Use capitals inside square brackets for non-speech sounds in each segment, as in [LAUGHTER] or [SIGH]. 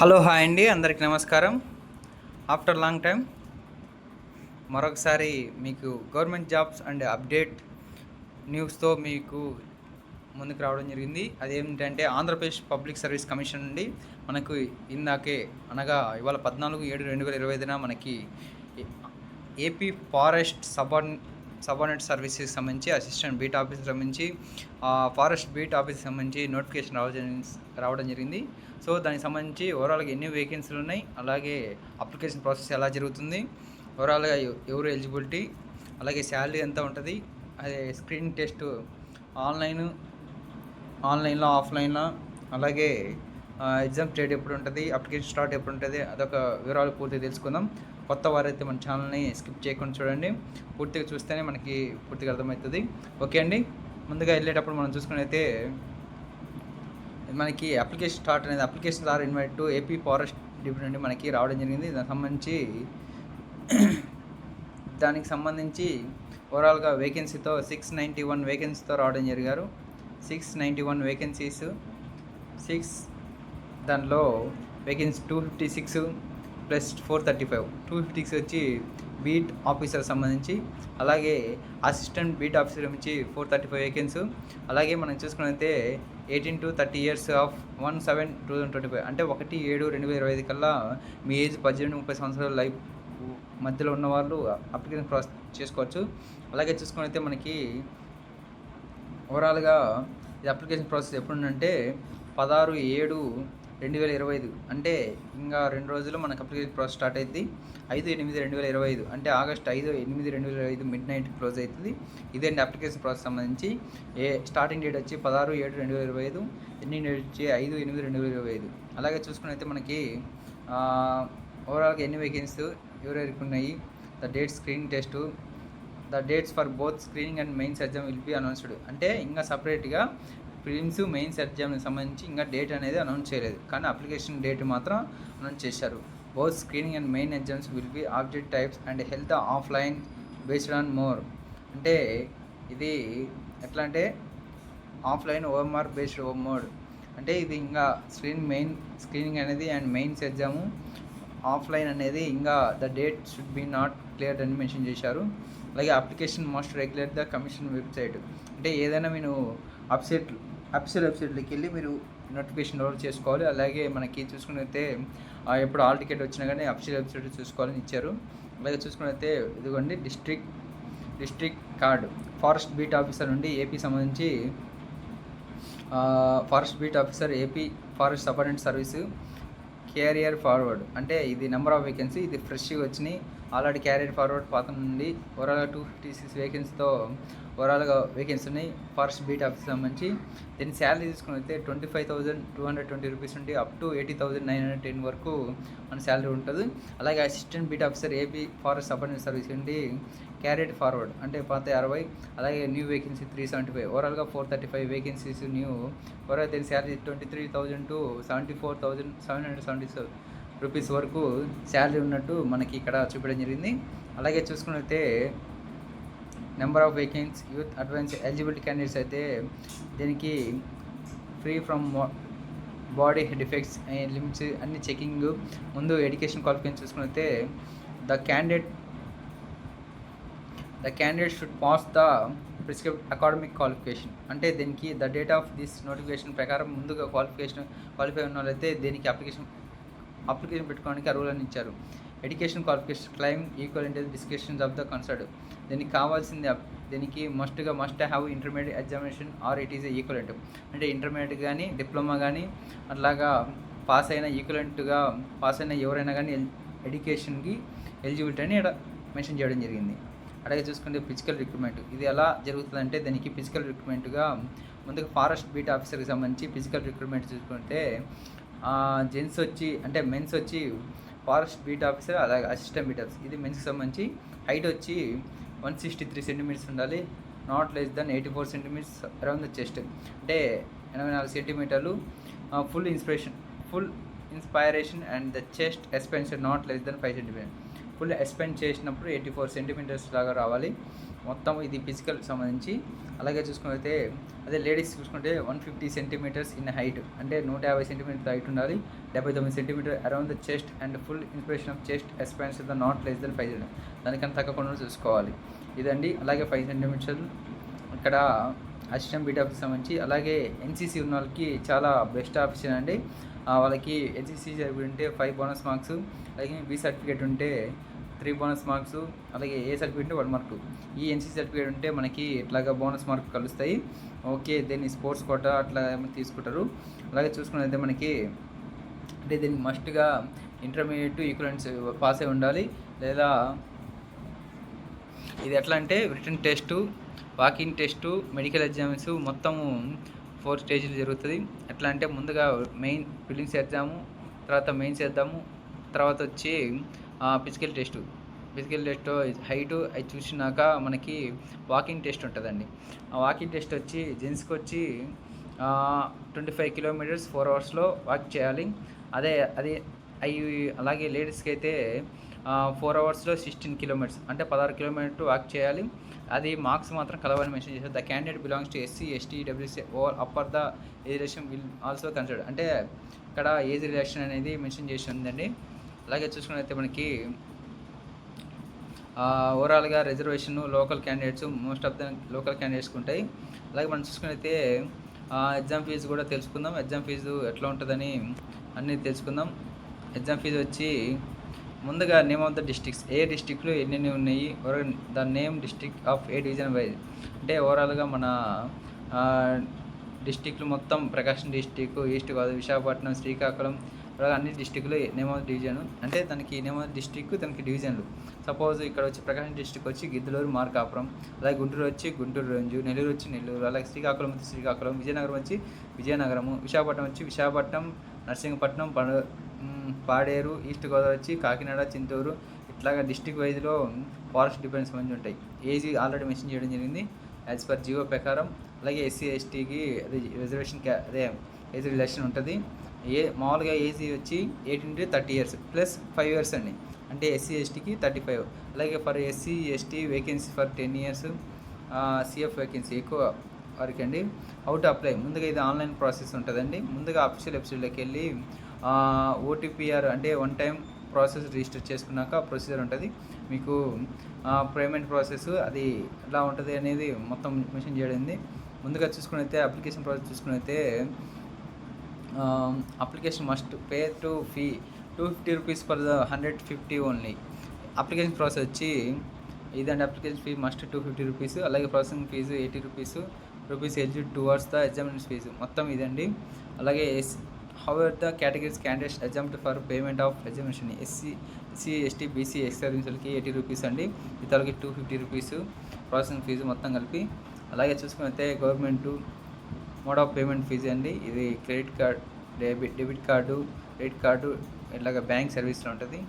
Hello hi అండి. అందరికి నమస్కారం. ఆఫ్టర్ లాంగ్ టైం మరొకసారి మీకు గవర్నమెంట్ జాబ్స్ అండ్ అప్డేట్ న్యూస్తో మీకు ముందుకు రావడం జరిగింది. అదేమిటంటే ఆంధ్రప్రదేశ్ పబ్లిక్ సర్వీస్ కమిషన్ నుండి మనకు ఇందాకే అనగా ఇవాళ పద్నాలుగు ఏడు రెండు వేల ఇరవై ఐదున మనకి ఏపీ ఫారెస్ట్ సబార్న్ సబార్డినేట్ సర్వీసెస్ సంబంధించి అసిస్టెంట్ బీట్ ఆఫీస్ సంబంధించి ఫారెస్ట్ బీట్ ఆఫీస్ సంబంధించి నోటిఫికేషన్ రావడం రావడం జరిగింది. సో దానికి సంబంధించి ఓవరాల్గా ఎన్ని వేకెన్సీలు ఉన్నాయి అలాగే అప్లికేషన్ ప్రాసెస్ ఎలా జరుగుతుంది ఓవరాల్గా ఎవరు ఎలిజిబిలిటీ అలాగే శాలరీ ఎంత ఉంటుంది అదే స్క్రీన్ టెస్ట్ ఆన్లైన్ ఆన్లైన్లో ఆఫ్లైన్లో అలాగే ఎగ్జామ్ డేట్ ఎప్పుడు ఉంటుంది అప్లికేషన్ స్టార్ట్ ఎప్పుడు ఉంటుంది అదొక వివరాలు పూర్తిగా తెలుసుకుందాం. కొత్త వారైతే మన ఛానల్ని స్కిప్ చేయకుండా చూడండి. పూర్తిగా చూస్తేనే మనకి పూర్తిగా అర్థమవుతుంది. ఓకే అండి. ముందుగా వెళ్ళేటప్పుడు మనం చూసుకున్నైతే మనకి అప్లికేషన్ స్టార్ట్ అనేది application are invite to AP forest department నుండి మనకి రావడం జరిగింది. దానికి సంబంధించి [CLEARS THROAT] దానికి సంబంధించి ఓవరాల్గా వేకెన్సీతో సిక్స్ నైంటీ వన్ వేకెన్సీతో రావడం జరిగారు. Six ninety one vacancies six దానిలో vacancy two fifty six plus four thirty five. Two fifty six వచ్చి బీట్ ఆఫీసర్ సంబంధించి అలాగే అసిస్టెంట్ బీట్ ఆఫీసర్ నుంచి ఫోర్ థర్టీ ఫైవ్ వేకెన్స్. అలాగే మనం చూసుకున్నైతే eighteen to thirty years of one seven two thousand twenty five. అంటే ఒకటి ఏడు రెండు వేల ఇరవై ఐదు కల్లా మీ ఏజ్ పద్దెనిమిది ముప్పై సంవత్సరాల లైఫ్ మధ్యలో ఉన్న వాళ్ళు అప్లికేషన్ ప్రాసెస్ చేసుకోవచ్చు. అలాగే చూసుకునైతే మనకి ఓవరాల్గా ఇది అప్లికేషన్ ప్రాసెస్ ఎప్పుడు ఉందంటే పదహారు ఏడు రెండు వేల ఇరవై ఐదు. అంటే ఇంకా రెండు రోజుల్లో మనకు అప్లికేషన్ ప్రాసెస్ స్టార్ట్ అవుతుంది ఐదు ఎనిమిది రెండు వేల ఇరవై ఐదు. అంటే ఆగస్ట్ ఐదు ఎనిమిది రెండు వేల ఐదు మిడ్ నైట్ క్లోజ్ అవుతుంది ఇదేంటి అప్లికేషన్ ప్రాసెస్ సంబంధించి. ఏ స్టార్టింగ్ డేట్ వచ్చి పదహారు ఏడు రెండు వేల ఇరవై ఐదు ఎండింగ్ డేట్ వచ్చి ఐదు ఎనిమిది రెండు వేల ఇరవై ఐదు. అలాగే చూసుకున్నైతే మనకి ఓవరాల్గా ఎన్ని వేకెన్సీ ఎవరెవరికి ఉన్నాయి? The date screening test the dates for both screening and mains exam will be announced. అంటే ఇంకా సపరేట్గా ప్రిలిమ్స్ మెయిన్స్ ఎగ్జామ్కి సంబంధించి ఇంకా డేట్ అనేది అనౌన్స్ చేయలేదు. కానీ అప్లికేషన్ డేట్ మాత్రం అనౌన్స్ చేశారు. Both screening and main exams will be object types and held offline based on more. అంటే ఇది ఎట్లా అంటే ఆఫ్లైన్ ఓఎంఆర్ బేస్డ్ ఓ మోడ్ అంటే ఇది ఇంకా స్క్రీన్ మెయిన్ స్క్రీనింగ్ అనేది అండ్ మెయిన్స్ ఎగ్జాము ఆఫ్లైన్ అనేది ఇంకా the date should be not clear అని మెన్షన్ చేశారు. అలాగే application must regulate the commission website. అంటే ఏదైనా మీరు వెబ్సైట్ అఫీషియల్ వెబ్సైట్లోకి వెళ్ళి మీరు నోటిఫికేషన్ డౌన్లోడ్ చేసుకోవాలి. అలాగే మనకి చూసుకున్నైతే ఎప్పుడు ఆల్ టికెట్ వచ్చినా కానీ అఫీషియల్ వెబ్సైట్ చూసుకోవాలని ఇచ్చారు. అలాగే చూసుకున్నైతే ఇదిగోండి district district card forest beat officer నుండి ఏపీ సంబంధించి forest beat officer AP forest subordinate service carrier forward అంటే ఇది నెంబర్ ఆఫ్ వేకెన్సీ ఇది ఫ్రెష్గా వచ్చినాయి. ఆల్రెడీ క్యారియర్ ఫార్వర్డ్ పాత్ర నుండి ఓవరాల్గా టూ ఫిఫ్టీ సిక్స్ వేకెన్సీతో ఓవరాల్గా వేకెన్సీ ఉన్నాయి. ఫారెస్ట్ బీట్ ఆఫీస్ సంబంధించి. దీని శాలరీ తీసుకుని అయితే twenty five thousand two hundred twenty rupees నుండి up to eighty thousand nine hundred ten వరకు మన శాలరీ ఉంటుంది. అలాగే assistant beat officer AP forest subordinate service నుండి క్యారియర్ ఫార్వర్డ్ అంటే పాత అరవై అలాగే new vacancy three seventy five. ఓవరాల్గా four thirty five vacancies new. Overall దీని salary twenty three thousand to seventy four thousand seven hundred seventy rupees వరకు salary ఉన్నట్టు మనకి ఇక్కడ చూపించడం జరిగింది. అలాగే చూసుకున్నైతే number of vacancies youth advance eligibility candidates అయితే దీనికి free from body defects limits అన్ని చెకింగ్ ముందు education qualification చూసుకున్నైతే the candidate the candidate should pass the prescript academic qualification. అంటే దీనికి the date of this notification ప్రకారం ముందుగా క్వాలిఫికేషన్ క్వాలిఫై ఉన్న వాళ్ళైతే దీనికి అప్లికేషన్ అప్లికేషన్ పెట్టుకోవడానికి అర్హులను ఇచ్చారు. Education qualification claim equal inter discussions of the concerned. దీనికి కావాల్సింది దీనికి మస్ట్గా must have intermediate examination or it is equivalent అంటే ఇంటర్మీడియట్ కానీ డిప్లొమా కానీ అట్లాగా పాస్ అయిన ఈక్వలెంట్గా పాస్ అయిన ఎవరైనా కానీ ఎడ్యుకేషన్కి ఎలిజిబిలిటీ అని ఇక్కడ మెన్షన్ చేయడం జరిగింది. అలాగే చూసుకుంటే ఫిజికల్ రిక్రూట్మెంట్ ఇది ఎలా జరుగుతుందంటే దానికి ఫిజికల్ రిక్రూట్మెంట్గా ముందుగా ఫారెస్ట్ బీట్ ఆఫీసర్కి సంబంధించి ఫిజికల్ రిక్రూట్మెంట్ చూసుకుంటే జెంట్స్ వచ్చి అంటే మెన్స్ వచ్చి ఫారెస్ట్ బీట్ ఆఫీసర్ అలాగే అసిస్టెంట్ బీట్ ఆఫీసర్ ఇది మెన్స్కి సంబంధించి హైట్ వచ్చి వన్ సిక్స్టీ త్రీ సెంటీమీటర్స్ ఉండాలి. Not less than eighty four centimetres around the chest అంటే ఎనభై నాలుగు సెంటీమీటర్లు full inspiration full inspiration and the chest expansion not less than five centimetre full expand చేసినప్పుడు ఎయిటీ ఫోర్ సెంటీమీటర్స్ లాగా రావాలి. మొత్తం ఇది ఫిజికల్ సంబంధించి. అలాగే చూసుకుంటే అదే లేడీస్ చూసుకుంటే one fifty centimetres in height అంటే నూట యాభై సెంటీమీటర్ హైట్ ఉండాలి. డెబ్బై తొమ్మిది centimetre around the chest and full inspiration of chest expansion the not less than five దానికన్నా తగ్గకుండా చూసుకోవాలి. ఇదండి. అలాగే ఫైవ్ సెంటీమీటర్స్ ఇక్కడ అసిస్టెంట్ బీట్ ఆఫీస్ సంబంధించి అలాగే ఎన్సీసీ ఉన్న వాళ్ళకి చాలా బెస్ట్ ఆప్షన్ అండి. వాళ్ళకి ఎన్సీసీ ఉంటే ఫైవ్ బోనస్ మార్క్స్ అలాగే బీ సర్టిఫికేట్ ఉంటే త్రీ బోనస్ మార్క్స్ అలాగే ఏ సర్టిఫికేట్ ఉంటే వన్ మార్క్. ఈ ఎన్సీ సర్టిఫికేట్ ఉంటే మనకి ఇట్లాగా బోనస్ మార్క్ కలుస్తాయి. ఓకే దీన్ని స్పోర్ట్స్ కోటా అట్లా ఏమైనా తీసుకుంటారు. అలాగే చూసుకున్నదైతే మనకి అంటే దీనికి మస్ట్గా ఇంటర్మీడియట్ ఈక్వలెంట్స్ పాస్ అయి ఉండాలి. లేదా ఇది ఎట్లా అంటే written test walking test medical exams మొత్తము ఫోర్ స్టేజ్లు జరుగుతుంది. ఎట్లా అంటే ముందుగా మెయిన్ ఫిలిమ్స్ ఎగ్జాము తర్వాత మెయిన్స్ చేద్దాము తర్వాత వచ్చి physical test physical test height అది చూసినాక మనకి వాకింగ్ టెస్ట్ ఉంటుందండి. ఆ వాకింగ్ టెస్ట్ వచ్చి జెంట్స్కి వచ్చి ట్వంటీ ఫైవ్ కిలోమీటర్స్ ఫోర్ అవర్స్లో వాక్ చేయాలి. అదే అది అవి అలాగే లేడీస్కి అయితే ఫోర్ అవర్స్లో సిక్స్టీన్ కిలోమీటర్స్ అంటే పదహారు కిలోమీటర్ వాక్ చేయాలి. అది మార్క్స్ మాత్రం కలవని మెన్షన్ చేశారు. The candidate belongs to SC ST WC over upper the age relation will also consider అంటే ఇక్కడ ఏజ్ రిలేషన్ అనేది మెన్షన్ చేసి ఉందండి. అలాగే చూసుకున్నైతే మనకి ఓవరాల్గా reservation local candidates most of the local క్యాండిడేట్స్కి ఉంటాయి. అలాగే మనం చూసుకున్నైతే ఎగ్జామ్ ఫీజు కూడా తెలుసుకుందాం. ఎగ్జామ్ ఫీజు ఎట్లా ఉంటుందని అన్నీ తెలుసుకుందాం. ఎగ్జామ్ ఫీజు వచ్చి ముందుగా నేమ్ ఆఫ్ ద డిస్ట్రిక్ట్స్ ఏ డిస్టిక్లు ఎన్నెన్ని ఉన్నాయి? The name district of A division wise అంటే ఓవరాల్గా మన డిస్టిక్లు మొత్తం ప్రకాశం డిస్టిక్ ఈస్ట్ గోదావరి విశాఖపట్నం శ్రీకాకుళం అలాగే అన్ని డిస్టిక్లో నేమ్ ఆఫ్ డివిజన్ అంటే దానికి నేమ్ ఆఫ్ డిస్టిక్ దానికి డివిజన్లు సపోజ్ ఇక్కడ వచ్చి ప్రకాశం డిస్టిక్ వచ్చి గిద్దలూరు మార్కాపురం అలాగే గుంటూరు వచ్చి గుంటూరు రేంజు నెల్లూరు వచ్చి నెల్లూరు అలాగే శ్రీకాకుళం వచ్చి శ్రీకాకుళం విజయనగరం వచ్చి విజయనగరము విశాఖపట్నం వచ్చి విశాఖపట్నం నర్సింగపట్నం పడ పాడేరు ఈస్ట్ గోదావరి వచ్చి కాకినాడ చింతూరు ఇట్లాగా డిస్టిక్ వైజ్లో ఫారెస్ట్ డిఫరెన్స్ మంచి ఉంటాయి. ఏజీ ఆల్రెడీ మెన్షన్ చేయడం జరిగింది. యాజ్ పర్ జియో ప్రకారం అలాగే ఎస్సీ ఎస్టీకి రిజర్వేషన్ క్యా అదే ఏజ్ రిలేషన్ ఉంటుంది. ఏ మామూలుగా ఏజీ వచ్చి eighteen to thirty years plus five years అండి. అంటే ఎస్సీ ఎస్టీకి థర్టీ ఫైవ్ అలాగే for SC ST vacancy for ten years CF vacancy ఎక్కువ వరకు అండి. అవుట్ అప్లై ముందుగా ఇది ఆన్లైన్ ప్రాసెస్ ఉంటుందండి. ముందుగా అఫీషియల్ వెబ్సైట్లోకి వెళ్ళి ఓటీపీఆర్ అంటే వన్ టైం ప్రాసెస్ రిజిస్టర్ చేసుకున్నాక ప్రొసీజర్ ఉంటుంది. మీకు పేమెంట్ ప్రాసెస్ అది ఎలా ఉంటుంది అనేది మొత్తం మెన్షన్ చేయడింది. ముందుగా చూసుకునైతే application process చూసుకునైతే application must pay to fee two fifty rupees for the hundred fifty only application process వచ్చి ఇదండి application fee must two fifty rupees అలాగే processing fee eighty rupees rupees LG towards the examination fee మొత్తం ఇదండి. అలాగే ఎస్ hour the categories candidates exempt for payment of examination SC SC ST BC ex eighty rupees అండి. ఇతరులకి two fifty rupees processing fee మొత్తం కలిపి. అలాగే చూసుకుంటే government mode of payment fee అండి. ఇది credit card debit debit card credit card ఇట్లాగ bank సర్వీస్లో ఉంటుంది.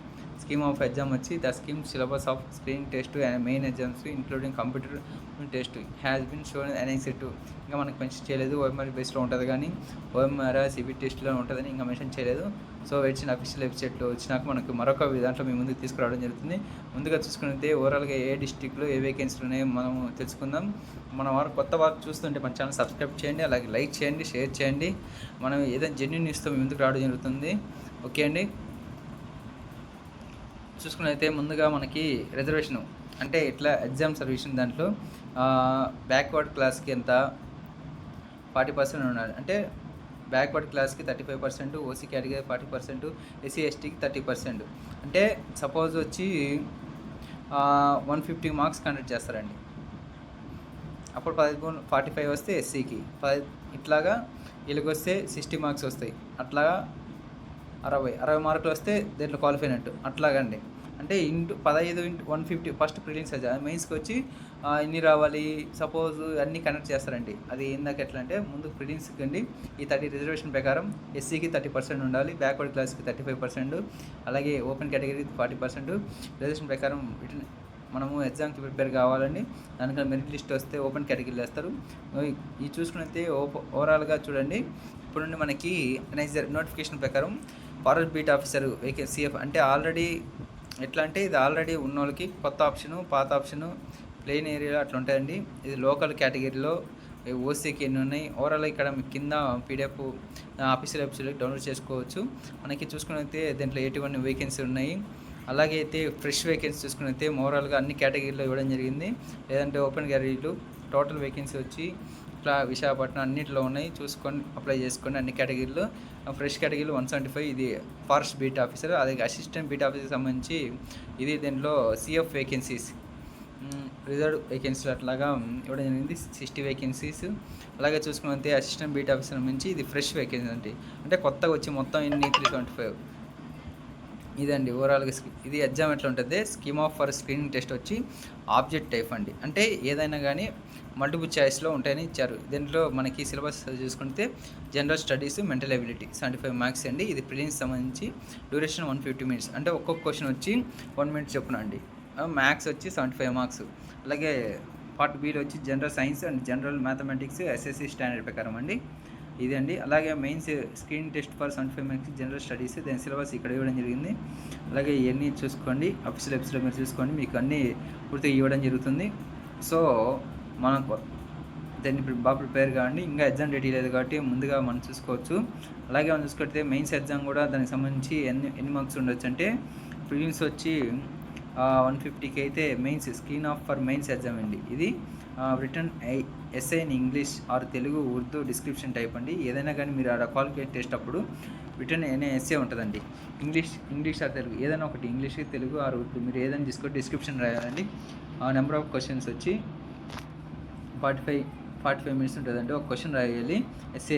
స్కీమ్ ఆఫ్ ఎగ్జామ్ వచ్చి the scheme syllabus of screening test and main exams including computer test has been shown annex two ఇంకా మనకు mention చేయలేదు OMR బేస్లో ఉంటుంది కానీ ఓఎంఆర్ సిబి టెస్ట్లో ఉంటుందని ఇంకా మెన్షన్ చేయలేదు. సో వచ్చిన అఫీషియల్ వెబ్సైట్లో వచ్చినాక మనకు మరొక దాంట్లో మీ ముందుకు తీసుకురావడం జరుగుతుంది. ముందుగా చూసుకుంటే ఓవరాల్గా ఏ డిస్టిక్లో ఏ వేకెన్సీలు ఉన్నాయో మనం తెలుసుకుందాం. మన వారు కొత్త వారు చూస్తుంటే మన ఛానల్ సబ్స్క్రైబ్ చేయండి అలాగే లైక్ చేయండి షేర్ చేయండి. మనం ఏదైనా జెన్యున్ న్యూస్తో మీ ముందుకు రావడం జరుగుతుంది. ఓకే అండి? చూసుకున్నైతే ముందుగా మనకి రిజర్వేషన్ అంటే ఇట్లా ఎగ్జామ్ సర్వీషన్ దాంట్లో బ్యాక్వర్డ్ క్లాస్కి ఎంత? ఫార్టీ పర్సెంట్ ఉన్నారు అంటే బ్యాక్వర్డ్ క్లాస్కి thirty five percent OC category forty percent SC ఎస్టీకి థర్టీ పర్సెంట్ అంటే సపోజ్ వచ్చి వన్ ఫిఫ్టీ మార్క్స్ కండక్ట్ చేస్తారండి. అప్పుడు పదకొండు ఫార్టీ ఫైవ్ వస్తే ఎస్సీకి పది ఇట్లాగా వీళ్ళకి వస్తే సిక్స్టీ మార్క్స్ వస్తాయి. అట్లాగా అరవై అరవై మార్కులు వస్తే దీంట్లో క్వాలిఫై అయినట్టు. అట్లాగండి. అంటే ఇంటూ పదహైదు into one fifty first prelims మెయిన్స్కి వచ్చి ఎన్ని రావాలి సపోజ్ అన్నీ కనెక్ట్ చేస్తారండి. అది ఏందాక ఎట్లా అంటే ముందు ప్రిలిమ్స్కి అండి ఈ థర్టీ రిజర్వేషన్ ప్రకారం ఎస్సీకి థర్టీ పర్సెంట్ ఉండాలి బ్యాక్వర్డ్ క్లాస్కి థర్టీ ఫైవ్ పర్సెంట్ అలాగే open category forty percent reservation ప్రకారం రిటర్న్ మనము ఎగ్జామ్కి ప్రిపేర్ కావాలండి. దానికన్నా మెరిట్ లిస్ట్ వస్తే ఓపెన్ కేటగిరీలు వేస్తారు. ఈ చూసుకునైతే ఓప ఓవరాల్గా చూడండి ఇప్పుడు నుండి మనకి నైజర్ నోటిఫికేషన్ ప్రకారం ఫారెస్ట్ బీట్ ఆఫీసర్ వేకెన్సీ అంటే ఆల్రెడీ ఎట్లా అంటే ఇది ఆల్రెడీ ఉన్న వాళ్ళకి కొత్త ఆప్షను పాత ఆప్షను ప్లెయిన్ ఏరియాలో అట్లా ఉంటాయండి. ఇది లోకల్ కేటగిరీలో ఓసీకి ఎన్ని ఉన్నాయి ఓవరాల్ ఇక్కడ కింద పీడిఎఫ్ ఆఫీసర్ వెబ్సైట్ డౌన్లోడ్ చేసుకోవచ్చు. మనకి చూసుకున్నైతే దీంట్లో ఎయిటీ వన్ వేకెన్సీ ఉన్నాయి. అలాగే అయితే ఫ్రెష్ వేకెన్సీ చూసుకున్నైతే ఓవరాల్గా అన్ని కేటగిరీలో ఇవ్వడం జరిగింది. లేదంటే ఓపెన్ గ్యాలరీలు టోటల్ వేకెన్సీ వచ్చి ఇట్లా విశాఖపట్నం అన్నింటిలో ఉన్నాయి. చూసుకొని అప్లై చేసుకోండి అన్ని కేటగిరీలు ఫ్రెష్ కేటగిరీలు వన్ సెవెంటీ ఫైవ్ ఇది ఫారెస్ట్ బీట్ ఆఫీసర్ అదే అసిస్టెంట్ బీట్ ఆఫీసర్కి సంబంధించి ఇది దీంట్లో సిఎఫ్ వేకెన్సీస్ రిజర్వ్ వేకెన్సీలు అట్లాగా ఇవ్వడం జరిగింది. సిక్స్టీ వేకెన్సీస్ అలాగే చూసుకుంటే అసిస్టెంట్ బీట్ ఆఫీసర్ నుంచి ఇది ఫ్రెష్ వేకెన్సీ అంటే అంటే కొత్తగా వచ్చి మొత్తం ఇన్ని త్రీ సెవెంటీ ఫైవ్ ఇదండి ఓవరాల్గా ఇది ఎగ్జామ్ ఎట్లా ఉంటుంది? Scheme of for screening test వచ్చి ఆబ్జెక్ట్ టైప్ అండి. అంటే ఏదైనా కానీ మల్టిపుల్ చాయిస్లో ఉంటాయని ఇచ్చారు. దీంట్లో మనకి సిలబస్ చూసుకుంటే general studies mental ability seventy five marks అండి. ఇది ప్రిలిమ్స్ సంబంధించి డ్యూరేషన్ వన్ ఫిఫ్టీ మినిట్స్ అంటే ఒక్కొక్క క్వశ్చన్ వచ్చి వన్ మినిట్ చొప్పున అండి. మ్యాథ్స్ వచ్చి సెవెంటీ ఫైవ్ మార్క్స్ అలాగే పార్ట్ బీలో వచ్చి general science and general mathematics SSC standard ప్రకారం అండి. ఇదండి. అలాగే mains screen test for seventy five marks general studies దాని సిలబస్ ఇక్కడ ఇవ్వడం జరిగింది. అలాగే ఇవన్నీ చూసుకోండి. అఫీషియల్ వెబ్సైట్లో మీరు చూసుకోండి. మీకు అన్నీ పూర్తిగా ఇవ్వడం జరుగుతుంది. సో మనం దాన్ని ఇప్పుడు బాగా ప్రిపేర్ కావండి ఇంకా ఎగ్జామ్ డేట్ లేదు కాబట్టి ముందుగా మనం చూసుకోవచ్చు. అలాగే మనం చూసుకుంటే మెయిన్స్ ఎగ్జామ్ కూడా దానికి సంబంధించి ఎన్ని ఎన్ని మార్క్స్ ఉండొచ్చు అంటే ప్రిలిమ్స్ వచ్చి వన్ ఫిఫ్టీకి అయితే mains screen of for mains exam అండి. ఇది written I essay in English or Telugu Urdu description type అండి. ఏదైనా కానీ మీరు ఆడ క్వాలిఫికేషన్ టెస్ట్ అప్పుడు రిటర్న్ ఏనే ఎస్ఏ ఉంటుందండి. ఇంగ్లీష్ ఇంగ్లీష్ ఆర్ తెలుగు ఏదైనా ఒకటి ఇంగ్లీష్ తెలుగు ఆర్ ఉర్దూ మీరు ఏదైనా తీసుకొని డిస్క్రిప్షన్ రాయాలండి. ఆ నెంబర్ ఆఫ్ క్వశ్చన్స్ వచ్చి forty five forty five minutes ఉంటుందండి. ఒక క్వశ్చన్ రాయాలి. ఎస్ఏ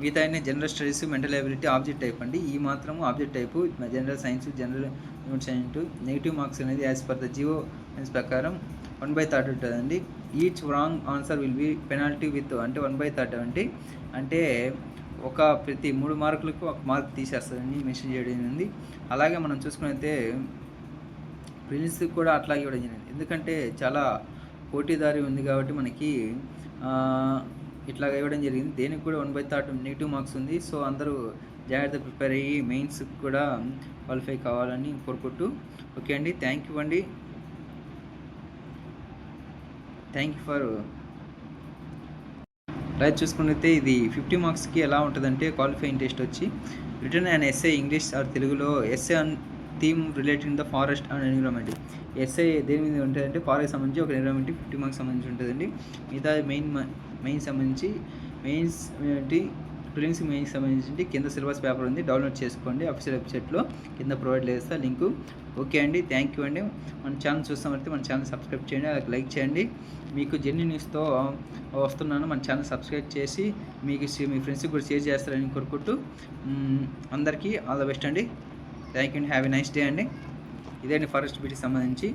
మిగతా అన్ని general studies mental ability object type అండి. ఈ మాత్రము object type general science general unit science negative marks అనేది as per the GO science ప్రకారం వన్ బై థర్డ్ ఉంటుందండి. Each wrong answer will be penalty with అంటే one by third అంటే అంటే ఒక ప్రతి మూడు మార్కులకు ఒక మార్క్ తీసేస్తుందని మెన్షన్ చేయడం జరిగింది. అలాగే మనం చూసుకున్నైతే ప్రిలిమ్స్ కూడా అట్లాగే ఇవ్వడం జరిగింది. ఎందుకంటే చాలా పోటీదారి ఉంది కాబట్టి మనకి ఇట్లాగ ఇవ్వడం జరిగింది. దేనికి కూడా one by third negative marks ఉంది. సో అందరూ జాగ్రత్త ప్రిపేర్ అయ్యి మెయిన్స్ కూడా క్వాలిఫై కావాలని కోరుకుంటూ. ఓకే అండి. థ్యాంక్ యూ అండి. థ్యాంక్ యూ ఫర్ రైట్ చూసుకున్నైతే ఇది ఫిఫ్టీ మార్క్స్కి ఎలా ఉంటుందంటే క్వాలిఫైయింగ్ టెస్ట్ వచ్చి written and essay English or తెలుగులో essay on theme related the forest and environment essay దేని మీద ఉంటుందంటే ఫారెస్ట్ సంబంధించి ఒక ఎన్విరాన్మెంట్ ఫిఫ్టీ మార్క్స్ సంబంధించి ఉంటుందండి. మిగతా మెయిన్ మెయిన్ సంబంధించి మెయిన్స్ ఏంటి ప్రిలిమ్స్ మెయిన్స్ సంబంధించి కింద సిలబస్ పేపర్ ఉంది. డౌన్లోడ్ చేసుకోండి. అఫీషియల్ వెబ్సైట్లో కింద ప్రొవైడ్ చేస్తా లింకు. ఓకే అండి. థ్యాంక్ యూ అండి. మన ఛానల్ చూస్తామంటే మన ఛానల్ సబ్స్క్రైబ్ చేయండి. అలాగే లైక్ చేయండి. మీకు జర్నీ న్యూస్తో వస్తున్నాను. మన ఛానల్ సబ్స్క్రైబ్ చేసి మీకు మీ ఫ్రెండ్స్కి కూడా షేర్ చేస్తారని కోరుకుంటూ అందరికీ ఆల్ ద బెస్ట్ అండి. థ్యాంక్ యూ అండి. హ్యావ్ ఎ నైస్ డే అండి. ఇదే అండి ఫారెస్ట్ బీటీకి సంబంధించి.